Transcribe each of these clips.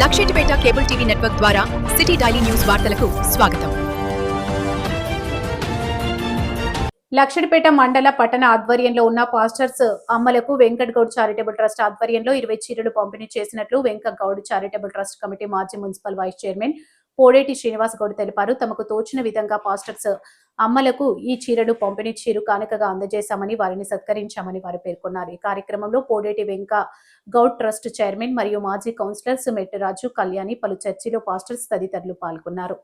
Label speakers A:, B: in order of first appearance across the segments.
A: Luxettipet cable TV network ద్వారా city daily news వార్తలకు స్వాగతం.
B: లక్షడిపేట మండల పట్టణ ఆధ్వర్యంలో ఉన్న పాస్టర్స్ అమ్మలకు వెంకట్ గౌడ్ చారిటబుల్ ట్రస్ట్ ఆధ్వర్యంలో ఇరవై చీరలు పంపిణీ చేసినట్లు Venkat Goud charitable trust committee మాజీ municipal vice chairman Podeti Srinivas Goud తెలిపారు. తమకు తోచిన విధంగా పాస్టర్స్ అమ్మలకు ఈ చీరలు పంపిణీ చీరు కానుకగా అందజేశామని వారిని సత్కరించామని వారు పేర్కొన్నారు. ఈ కార్యక్రమంలో పోడేటి వెంక గౌడ్ ట్రస్ట్ చైర్మన్ మరియు మాజీ కౌన్సిలర్స్ మెట్టరాజు కళ్యాణి పలు చర్చిలో పాస్టర్స్ తదితరులు పాల్గొన్నారు.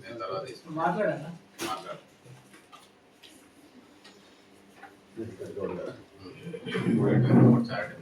C: నేను తర్వాత తీసుకుంటాను మాట్లాడు చారిటబుల్ ట్రస్ట్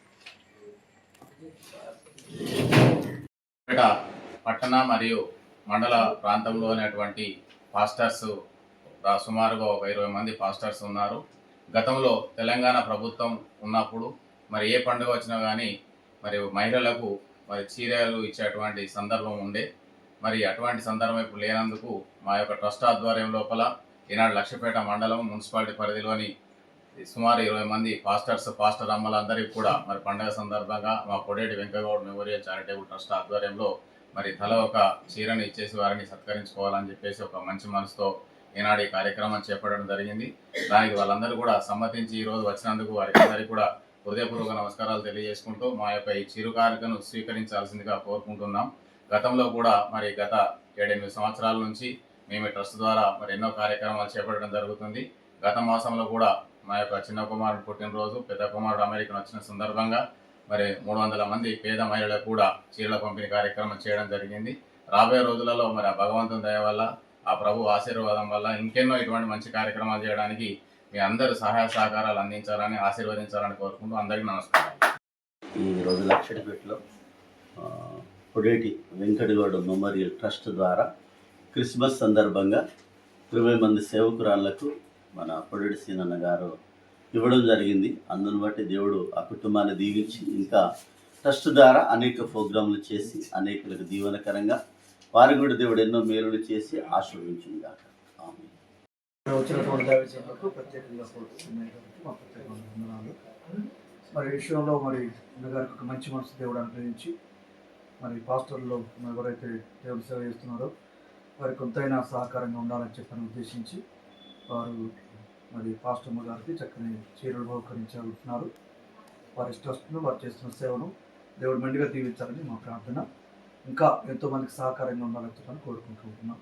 C: ఇక్కడ పట్టణ మరియు మండల ప్రాంతంలో ఉన్నటువంటి పాస్టర్స్ సుమారుగా ఒక ఇరవై మంది పాస్టర్స్ ఉన్నారు. గతంలో తెలంగాణ ప్రభుత్వం ఉన్నప్పుడు మరి ఏ పండుగ వచ్చినా కానీ మరి మహిళలకు మరి చీరలు ఇచ్చేటువంటి సందర్భం ఉండే. మరి అటువంటి సందర్భం ఇప్పుడు లేనందుకు మా యొక్క ట్రస్ట్ ఆధ్వర్యం లోపల ఈనాడు లక్షపేట మండలం మున్సిపాలిటీ పరిధిలోని సుమారు ఇరవై మంది పాస్టర్స్ పాస్టర్ అమ్మలందరికీ కూడా మరి పండగ సందర్భంగా మా Kodeti Venkagoud memorial charitable trust ఆధ్వర్యంలో మరి తల ఒక చీరని ఇచ్చేసి వారిని సత్కరించుకోవాలని చెప్పేసి ఒక మంచి మనసుతో ఈనాడు ఈ కార్యక్రమం చేపట్టడం జరిగింది. దానికి వాళ్ళందరూ కూడా సమ్మతించి ఈరోజు వచ్చినందుకు వారికి అందరికీ కూడా హృదయపూర్వక నమస్కారాలు తెలియజేసుకుంటూ మా యొక్క ఈ చిరు కానుకను స్వీకరించాల్సిందిగా కోరుకుంటున్నాం. గతంలో కూడా మరి గత ఏడెనిమిది సంవత్సరాల నుంచి మేము ట్రస్ట్ ద్వారా మరి ఎన్నో కార్యక్రమాలు చేపట్టడం జరుగుతుంది. గత మాసంలో కూడా మా యొక్క చిన్న కుమారుడు పుట్టినరోజు పెద్ద కుమారుడు అమెరికన్ వచ్చిన సందర్భంగా మరి మూడు వందల మంది పేద మహిళలకు కూడా చీరల పంపిణీ కార్యక్రమం చేయడం జరిగింది. రాబోయే రోజులలో మరి ఆ భగవంతుని దయ వల్ల ఆ ప్రభు ఆశీర్వాదం వల్ల ఇంకెన్నో ఇటువంటి మంచి కార్యక్రమాలు చేయడానికి మీ అందరూ సహాయ సహకారాలు అందించాలని ఆశీర్వదించాలని కోరుకుంటూ అందరికీ నమస్కారం.
D: ఈ రోజు లక్షడిపేటలో పొడేటి వెంకటగౌడ మెమోరియల్ ట్రస్ట్ ద్వారా క్రిస్మస్ సందర్భంగా ఇరవై మంది సేవకురాళ్ళకు మన పొడేటి సీనన్న గారు ఇవ్వడం జరిగింది. అందును బట్టి దేవుడు ఆ కుటుంబాన్ని దీవించి ఇంకా ట్రస్ట్ ద్వారా అనేక ప్రోగ్రాంలు చేసి అనేకులకు దీవనకరంగా వారికి కూడా దేవుడు ఎన్నో మేలులు చేసి ఆశీర్వించింది కాక ఆమె
E: వచ్చినటువంటి దైవజనులకు ప్రత్యేకంగా మా ప్రత్యేక వందనాలు. మరి విషయంలో మరి అన్నగారికి ఒక మంచి మనసు దేవుడు అనుగ్రహించి మరి పాస్టర్లో ఎవరైతే దేవుడు సేవ చేస్తున్నారో వారికి కొంతైనా సహకారంగా ఉండాలని చెప్పని ఉద్దేశించి వారు మరి పాస్టర్మ గారికి చక్కని చీరలు బహుకరించారు వారి ట్రస్ట్ను వారు చేస్తున్న సేవను దేవుడు మెండుగా దీవించాలని మా ప్రార్థన. ఇంకా ఎంతోమందికి సహకారంగా ఉండాలని చెప్పని కోరుకుంటూ ఉంటున్నాం